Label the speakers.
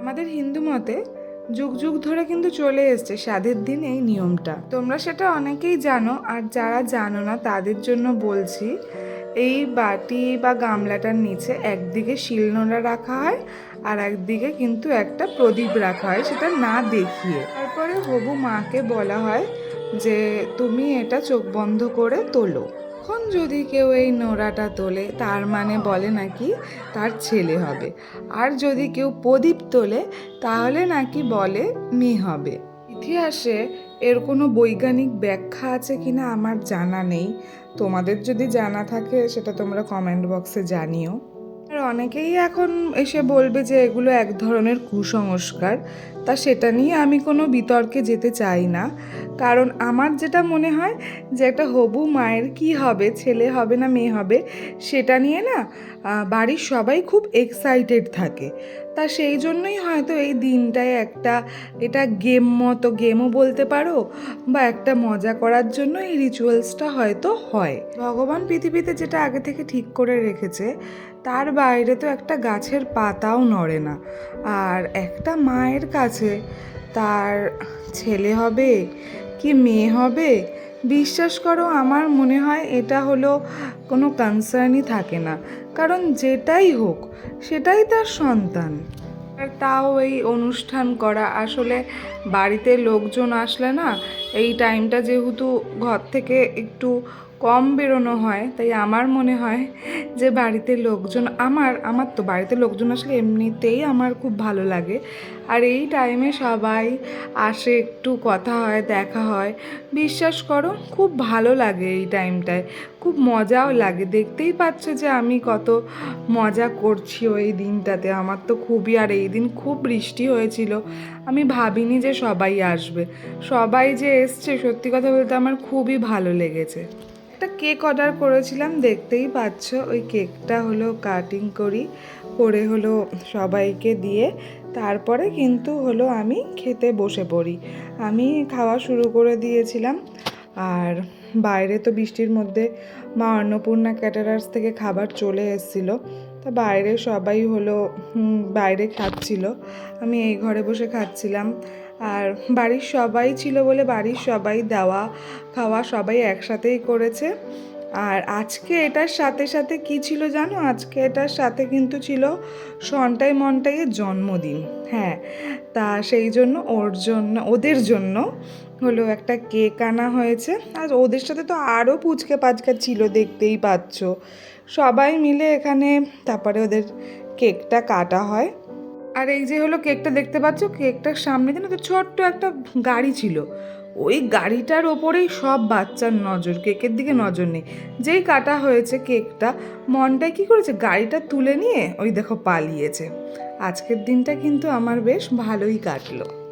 Speaker 1: আমাদের হিন্দু মতে যুগ যুগ ধরে কিন্তু চলে এসছে স্বাদের দিন এই নিয়মটা। তোমরা সেটা অনেকেই জানো, আর যারা জানো না তাদের জন্য বলছি, এই বাটি বা গামলাটার নিচে একদিকে শিলনোড়া রাখা হয়, আর একদিকে কিন্তু একটা প্রদীপ রাখা হয়, সেটা না দেখিয়ে। তারপরে হবু মাকে বলা হয় যে, তুমি এটা চোখ বন্ধ করে তোলো। এখন যদি কেউ এই নোড়াটা তোলে, তার মানে বলে নাকি তার ছেলে হবে। আর যদি কেউ প্রদীপ তোলে, তাহলে নাকি বলে মেয়ে হবে। ইতিহাসে এর কোনো বৈজ্ঞানিক ব্যাখ্যা আছে কিনা আমার জানা নেই। তোমাদের যদি জানা থাকে, সেটা তোমরা কমেন্ট বক্সে জানিও। আর অনেকেই এখন এসে বলবে যে এগুলো এক ধরনের কুসংস্কার। তা সেটা নিয়ে আমি কোনো বিতর্কে যেতে চাই না। কারণ আমার যেটা মনে হয় যে একটা হবু মায়ের কি হবে, ছেলে হবে না মেয়ে হবে, সেটা নিয়ে না বাড়ির সবাই খুব এক্সাইটেড থাকে। তা সেই জন্যই হয়তো এই দিনটায় একটা, এটা গেম মতো গেমও বলতে পারো, বা একটা মজা করার জন্য এই রিচুয়ালসটা হয়তো হয়। ভগবান পৃথিবীতে যেটা আগে থেকে ঠিক করে রেখেছে, তার বাইরে তো একটা গাছের পাতাও নড়ে না। আর একটা মায়ের কাছে তার ছেলে হবে কি মেয়ে হবে? বিশ্বাস করো, আমার মনে হয় এটা হলো কোনো কনসার্নই থাকে না। কারণ যেটাই হোক, সেটাই তার সন্তান। আর তাও এই অনুষ্ঠান করা, আসলে বাড়িতে লোকজন আসলে না, এই টাইমটা যেহেতু ঘর থেকে একটু কম বেরোনো হয়, তাই আমার মনে হয় যে বাড়িতে লোকজন আমার আমার তো বাড়িতে লোকজন আসলে এমনিতেই আমার খুব ভালো লাগে। আর এই টাইমে সবাই আসে, একটু কথা হয়, দেখা হয়। বিশ্বাস করো, খুব ভালো লাগে এই টাইমটায় খুব মজাও লাগে। দেখতেই পাচ্ছ যে আমি কত মজা করছি ওই দিনটাতে। আমার তো খুবই, আর এই দিন খুব বৃষ্টি হয়েছিল। আমি ভাবিনি যে সবাই আসবে। সবাই যে এসছে, সত্যি কথা বলতে আমার খুবই ভালো লেগেছে। একটা কেক অর্ডার করেছিলাম, দেখতেই পাচ্ছ, ওই কেকটা হলো কাটিং করি, করে হলো সবাইকে দিয়ে, তারপরে কিন্তু হলো আমি খেতে বসে পড়ি। আমি খাওয়া শুরু করে দিয়েছিলাম, আর বাইরে তো বৃষ্টির মধ্যে মা অন্নপূর্ণা ক্যাটারার্স থেকে খাবার চলে এসেছিল, তা বাইরে সবাই হলো বাইরে খাচ্ছিল। আমি এই ঘরে বসে খাচ্ছিলাম আর বাড়ির সবাই ছিল বলে বাড়ির সবাই দেওয়া, খাওয়া সবাই একসাথেই করেছে। আর আজকে এটার সাথে সাথে কি ছিল জানো? আজকে এটার সাথে কিন্তু ছিল সন্টাই মন্টাইয়ের জন্মদিন। হ্যাঁ তা সেই জন্য ওর জন্য, ওদের জন্য হলো একটা কেক আনা হয়েছে। আর ওদের সাথে তো আরও পুচকে পাচকা ছিল, দেখতেই পাচ্ছ। সবাই মিলে এখানে তারপরে ওদের কেকটা কাটা হয়। আর এই যে হলো কেকটা দেখতে পাচ্ছ? কেকটার সামনে যেন তো ছোট্ট একটা গাড়ি ছিল। ওই গাড়িটার ওপরেই সব বাচ্চার নজর, কেকের দিকে নজর নেই। যেই কাটা হয়েছে কেকটা মনটাই কী করেছে? গাড়িটা তুলে নিয়ে ওই দেখো পালিয়েছে। আজকের দিনটা কিন্তু আমার বেশ ভালোই কাটলো।